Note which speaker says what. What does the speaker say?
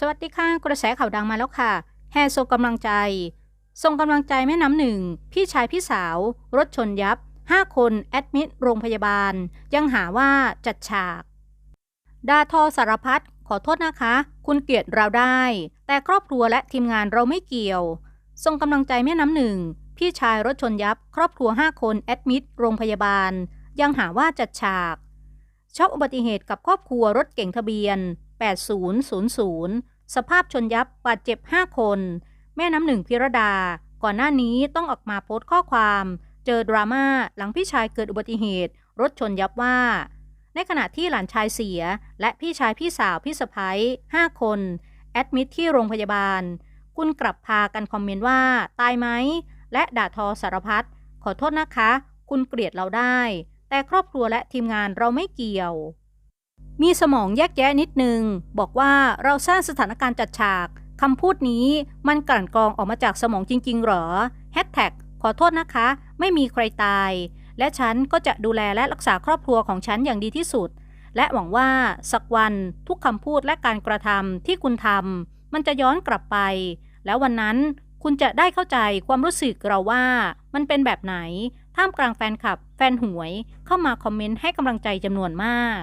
Speaker 1: สวัสดีค่ะกระแสข่าวดังมาแล้วค่ะแห่ส่งกำลังใจ ส่งกำลังใจแม่น้ำหนึ่ง พี่ชายพี่สาว รถชนยับ 5 คนแอดมิดโรงพยาบาล ยังหาว่าจัดฉากดาทอสารพัดขอโทษนะคะ คุณเกลียดเราได้ แต่ครอบครัวและทีมงานเราไม่เกี่ยว ส่งกำลังใจแม่น้ำหนึ่ง พี่ชายรถชนยับ ครอบครัว 5 คนแอดมิดโรงพยาบาล ยังหาว่าจัดฉากชอกอุบัติเหตุกับครอบครัวรถเก่งทะเบียน 8000 สภาพชนยับบาดเจ็บ 5 คน แม่น้ำหนึ่งพิรดา ก่อนหน้านี้ต้องออกมาโพสต์ข้อความ เจอดราม่าหลังพี่ชายเกิดอุบัติเหตุ รถชนยับว่า ในขณะที่หลานชายเสีย และพี่ชายพี่สาวพี่สะพ้ย5 คน แอดมิดที่โรงพยาบาล คุณกลับพากันคอมเมนต์ว่า ตายไหม และด่าทอสารพัดขอโทษนะคะ คุณเกลียดเราได้ แต่ครอบครัวและทีมงานเราไม่เกี่ยว มีสมองแยกแยะนิดนึง บอกว่าเราสร้างสถานการณ์จัดฉากคำพูดนี้มันกลั่นกรองออกมาจากสมองจริง ๆ หรอแฮชแท็กขอโทษนะคะ ไม่มีใครตาย และฉันก็จะดูแลและรักษาครอบครัวของฉันอย่างดีที่สุด และหวังว่าสักวันทุกคำพูดและการกระทำที่คุณทำมันจะย้อนกลับไป แล้ววันนั้นคุณจะได้เข้าใจความรู้สึกเราว่า มันเป็นแบบไหน ท่ามกลางแฟนคลับ แฟนหวย เข้ามาคอมเมนต์ให้กำลังใจจำนวนมาก